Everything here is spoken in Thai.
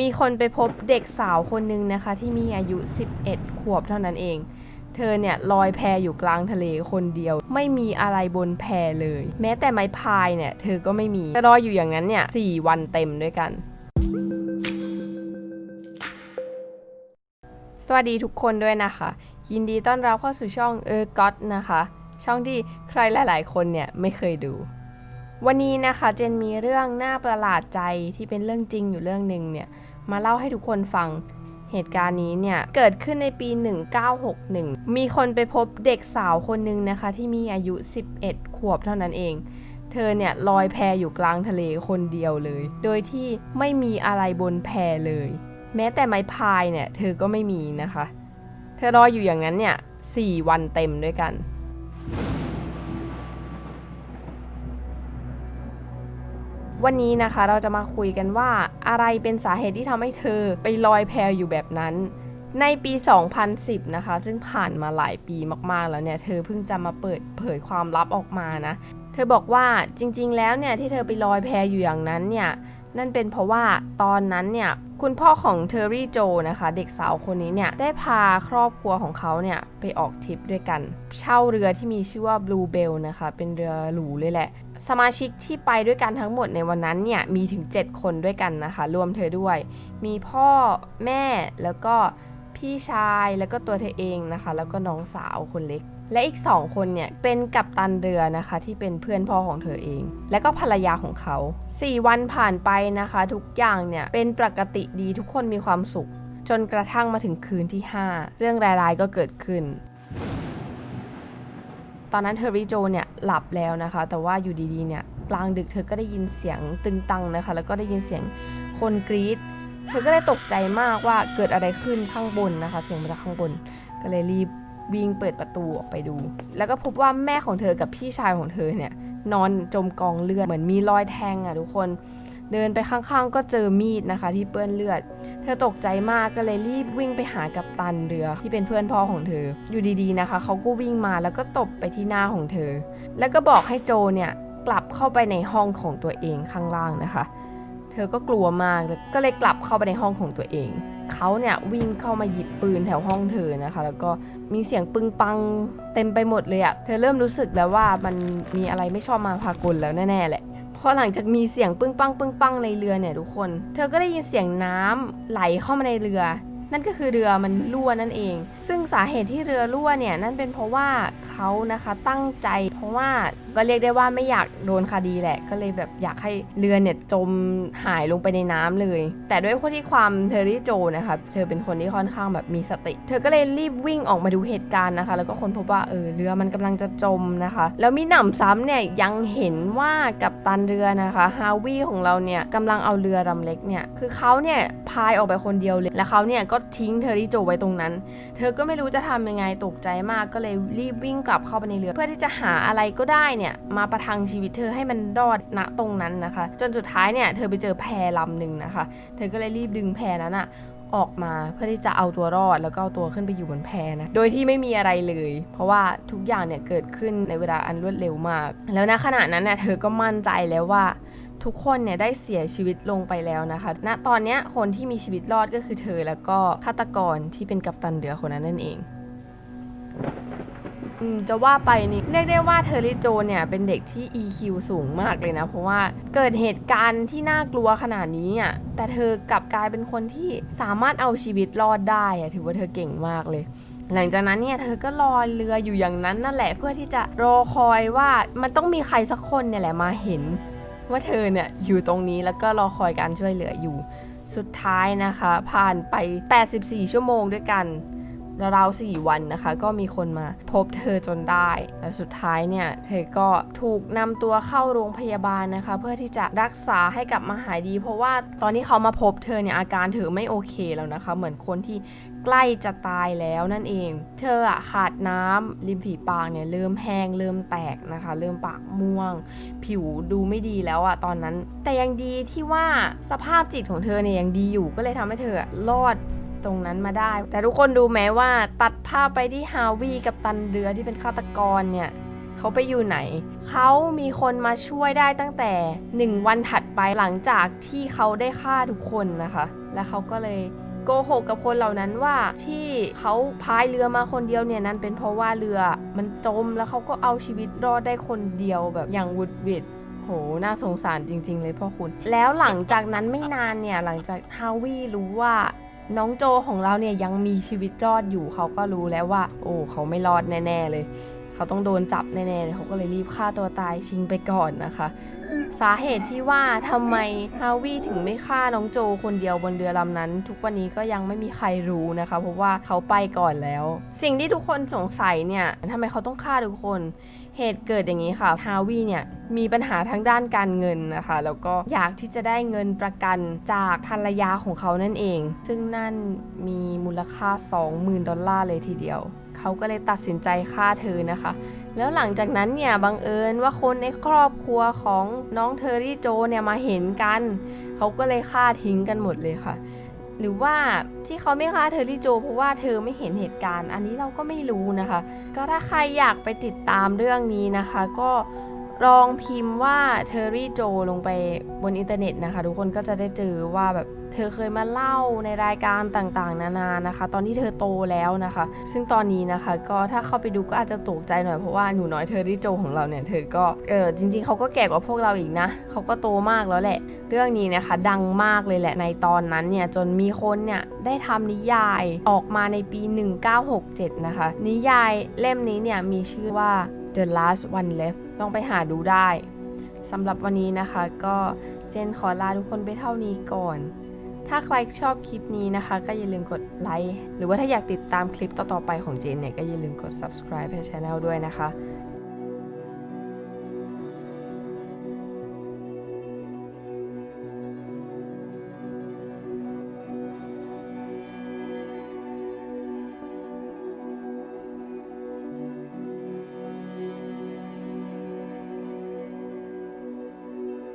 มีคนไปพบเด็กสาวคนหนึ่งนะคะ ที่มีอายุ 11 ขวบเท่านั้นเอง เธอเนี่ยลอยแพอยู่กลางทะเลคนเดียว ไม่มีอะไรบนแพเลย แม้แต่ไม้พายเนี่ย เธอก็ไม่มีลอยอยู่อย่างนั้นเนี่ยสวันเต็มด้วยกัน สวัสดีทุกคนด้วยนะคะ ยินดีต้อนรับเข้าสู่ช่องเออร์ก็นะคะ ช่องที่ใครหลาย ๆ คนเนี่ยไม่เคยดู วันนี้นะคะเจนมีเรื่องน่าประหลาดใจที่เป็นเรื่องจริงอยู่เรื่องหนึ่งเนี่ยมาเล่าให้ทุกคนฟังเหตุการณ์นี้เนี่ยเกิดขึ้นในปี 1961 มีคนไปพบเด็กสาวคนหนึ่งนะคะที่มีอายุ 11 ขวบเท่านั้นเอง เธอเนี่ยลอยแพอยู่กลางทะเลคนเดียวเลย โดยที่ไม่มีอะไรบนแพเลย แม้แต่ไม้พายเนี่ยเธอก็ไม่มีนะคะ เธอลอยอยู่อย่างนั้นเนี่ย4วันเต็มด้วยกัน วันนี้นะคะเราจะมาคุยกันว่าอะไรเป็นสาเหตุที่ทำให้เธอไปลอยแพอยู่แบบนั้น ในปี 2010 นะคะ ซึ่งผ่านมาหลายปีมากๆแล้วเนี่ยเธอเพิ่งจะมาเปิดเผยความลับออกมานะ เธอบอกว่าจริง ๆ แล้วเนี่ยที่เธอไปลอยแพอยู่อย่างนั้นเนี่ยนั่นเป็นเพราะว่าตอนนั้นเนี่ยคุณพ่อของเทอร์รี่โจนะคะ เด็กสาวคนนี้เนี่ยได้พาครอบครัวของเขาเนี่ยไปออกทริปด้วยกัน เช่าเรือที่มีชื่อว่า Blue Bell นะคะ เป็นเรือหรูเลยแหละ สมาชิกที่ไปด้วยกันทั้งหมดในวันนั้นเนี่ยมีถึง 7 คนด้วยกันนะคะ รวมเธอด้วย มีพ่อแม่แล้วก็พี่ชายแล้วก็ตัวเธอเองนะคะ แล้วก็น้องสาวคนเล็ก และอีกสองคนเนี่ยเป็นกัปตันเรือนะคะ ที่เป็นเพื่อนพ่อของเธอเอง และก็ภรรยาของเขา 4 วันผ่านไปนะคะ ทุกอย่างเนี่ยเป็นปกติดีทุกคนมีความสุข จนกระทั่งมาถึงคืนที่ 5 เรื่องร้ายๆก็เกิดขึ้น อนนั้นเทอริโจเนี่ยหลับแล้วนะคะ แต่ว่าอยู่ดีๆเนี่ยกลางดึกเธอก็ได้ยินเสียงตึงตังนะคะ แล้วก็ได้ยินเสียงคนกรีดเธอก็ได้ตกใจมากว่าเกิดอะไรขึ้นข้างบนนะคะ เสียงมาจากข้างบน ก็เลยรีบวิ่งเปิดประตูออกไปดู แล้วก็พบว่าแม่ของเธอกับพี่ชายของเธอเนี่ยนอนจมกองเลือดเหมือนมีรอยแทงอะทุกคน เดินไปข้างๆ ก็เจอมีดนะคะ ที่เปื้อนเลือด เธอตกใจมากก็เลยรีบวิ่งไปหากัปตันเรือที่เป็นเพื่อนพ่อของเธอ อยู่ดีๆนะคะเขาก็วิ่งมาแล้วก็ตบไปที่หน้าของเธอ แล้วก็บอกให้โจเนี่ยกลับเข้าไปในห้องของตัวเองข้างล่างนะคะ เธอก็กลัวมากก็เลยกลับเข้าไปในห้องของตัวเองเขาเนี่ยวิ่งเข้ามาหยิบปืนแถวห้องเธอนะคะ แล้วก็มีเสียงปึงปังเต็มไปหมดเลยอะเธอเริ่มรู้สึกแล้วว่ามันมีอะไรไม่ชอบมาพากลแล้วแน่ๆแหละ อหลังจากมีเสียงปึ้งปังปึ้งปังในเรือเนี่ยทุกคน เธอก็ได้ยินเสียงน้ำไหลเข้ามาในเรือ นั่นก็คือเรือมันรั่วนั่นเอง ซึ่งสาเหตุที่เรือรั่วเนี่ยนั่นเป็นเพราะว่าเขานะคะตั้งใจ เพราะว่าก็เรียกได้ว่าไม่อยากโดนคดีแหละ ก็เลยแบบอยากให้เรือเนี่ยจมหายลงไปในน้ำเลย แต่ด้วยคนที่ความเทอรี่โจนะคะเธอเป็นคนที่ค่อนข้างแบบมีสติ เธอก็เลยรีบวิ่งออกมาดูเหตุการณ์นะคะ แล้วก็คนพบว่าเออเรือมันกำลังจะจมนะคะ แล้วมีหนำซ้ำเนี่ยยังเห็นว่ากับตันเรือนะคะฮาวิของเราเนี่ยกำลังเอาเรือลำเล็กเนี่ยคือเขาเนี่ยพายออกไปคนเดียวเลย แล้วเขาเนี่ยก็ทิ้งเทอรี่โจไว้ตรงนั้น เธอก็ไม่รู้จะทำยังไงตกใจมากก็เลยรีบวิ่งกลับเข้าไปในเรือ เพื่อที่จะหาอะไรก็ได้เนี่ยมาประทังชีวิตเธอให้มันรอดณตรงนั้นนะคะ จนสุดท้ายเนี่ยเธอไปเจอแพลำหนึ่งนะคะ เธอก็เลยรีบดึงแพนั้นอะออกมาเพื่อที่จะเอาตัวรอดแล้วก็เอาตัวขึ้นไปอยู่บนแพนะ โดยที่ไม่มีอะไรเลย เพราะว่าทุกอย่างเนี่ยเกิดขึ้นในเวลาอันรวดเร็วมาก แล้วณขณะนั้นเนี่ยเธอก็มั่นใจแล้วว่า ทุกคนเนี่ยได้เสียชีวิตลงไปแล้วนะคะณตอนนี้คนที่มีชีวิตรอดก็คือเธอแล้วก็ฆาตกรที่เป็นกัปตันเรือคนนั้นนั่นเองจะว่าไปนี่เรียกได้ว่าเทอริโจเนี่ยเป็นเด็กที่ EQ สูงมากเลยนะ เพราะว่าเกิดเหตุการณ์ที่น่ากลัวขนาดนี้อะแต่เธอกลับกลายเป็นคนที่สามารถเอาชีวิตรอดได้อะถือว่าเธอเก่งมากเลย หลังจากนั้นเนี่ยเธอก็รอเรืออยู่อย่างนั้นนั่นแหละเพื่อที่จะรอคอยว่ามันต้องมีใครสักคนเนี่ยแหละมาเห็น ว่าเธอเนี่ยอยู่ตรงนี้แล้วก็รอคอยการช่วยเหลืออยู่ สุดท้ายนะคะ ผ่านไป 84 ชั่วโมงด้วยกัน ราวๆสี่วันนะคะ ก็มีคนมาพบเธอจนได้และสุดท้ายเนี่ย เธอก็ถูกนำตัวเข้าโรงพยาบาลนะคะ เพื่อที่จะรักษาให้กลับมาหายดี เพราะว่าตอนที่เขามาพบเธอเนี่ยอาการเธอไม่โอเคแล้วนะคะ เหมือนคนที่ใกล้จะตายแล้วนั่นเอง เธออะขาดน้ำริมฝีปากเนี่ยเริ่มแห้งเริ่มแตกนะคะ เริ่มปากม่วง ผิวดูไม่ดีแล้วอะตอนนั้น แต่ยังดีที่ว่าสภาพจิตของเธอเนี่ยยังดีอยู่ก็เลยทำให้เธอรอด ตรงนั้นมาได้ แต่ทุกคนดูแม้ว่าตัดภาพไปที่ฮาวีกับตันเรือที่เป็นฆาตกรเนี่ยเขาไปอยู่ไหน เขามีคนมาช่วยได้ตั้งแต่ 1 วันถัดไปหลังจากที่เขาได้ฆ่าทุกคนนะคะ และเขาก็เลยโกหกกับคนเหล่านั้นว่าที่เขาพายเรือมาคนเดียวเนี่ยนั้นเป็นเพราะว่าเรือมันจมแล้วเขาก็เอาชีวิตรอดได้คนเดียวแบบอย่างวุดวิดโห น่าสงสารจริง ๆ เลยพ่อคุณ แล้วหลังจากนั้นไม่นานเนี่ย หลังจากฮาวิรู้ว่า น้องโจของเราเนี่ยยังมีชีวิตรอดอยู่เขาก็รู้แล้วว่า โอ้เขาไม่รอดแน่ ๆ เลย เขาต้องโดนจับแน่ๆเลยเขาก็เลยรีบฆ่าตัวตายชิงไปก่อนนะคะ สาเหตุที่ว่าทำไมฮาวิถึงไม่ฆ่าน้องโจคนเดียวบนเรือลำนั้น ทุกวันนี้ก็ยังไม่มีใครรู้นะคะ เพราะว่าเขาไปก่อนแล้ว สิ่งที่ทุกคนสงสัยเนี่ยทำไมเขาต้องฆ่าทุกคนเหตุเกิดอย่างนี้ค่ะ ฮาวิเนี่ยมีปัญหาทางด้านการเงินนะคะ แล้วก็อยากที่จะได้เงินประกันจากภรรยาของเขานั่นเอง ซึ่งนั่นมีมูลค่า 20,000 ดอลลาร์เลยทีเดียว เขาก็เลยตัดสินใจฆ่าเธอนะคะ แล้วหลังจากนั้นเนี่ยบังเอิญว่าคนในครอบครัวของน้องเทอรี่โจเนี่ยมาเห็นกัน เขาก็เลยฆ่าทิ้งกันหมดเลยค่ะ หรือว่าที่เขาไม่ฆ่าเทอรี่โจ เพราะว่าเธอไม่เห็นเหตุการณ์ อันนี้เราก็ไม่รู้นะคะ ก็ถ้าใครอยากไปติดตามเรื่องนี้นะคะ ก็ ลองพิมพ์ว่าเทอร์รี่โจลงไปบนอินเทอร์เน็ตนะคะ ทุกคนก็จะได้เจอว่าแบบเธอเคยมาเล่าในรายการต่างๆ นานานะคะ ตอนที่เธอโตแล้วนะคะ ซึ่งตอนนี้นะคะ ก็ถ้าเข้าไปดูก็อาจจะตกใจหน่อย เพราะว่าหนูน้อยเทอรี่โจของเราเนี่ยเธอก็เออจริง ๆเขาก็แก่กว่าพวกเราอีกนะเขาก็โตมากแล้วแหละ เรื่องนี้นะคะ ดังมากเลยแหละในตอนนั้นเนี่ยจนมีคนเนี่ยได้ทำนิยายออกมาในปี 1967 นะคะ นิยายเล่มนี้เนี่ยมีชื่อว่า The Last One Left ลองไปหาดูได้สำหรับวันนี้นะคะก็เจนขอลาทุกคนไปเท่านี้ก่อน ถ้าใครชอบคลิปนี้นะคะ ก็อย่าลืมกดไลค์หรือว่าถ้าอยากติดตามคลิปต่อๆไปของเจนเนี่ยก็อย่าลืมกด subscribe ให้ช anel ด้วยนะคะ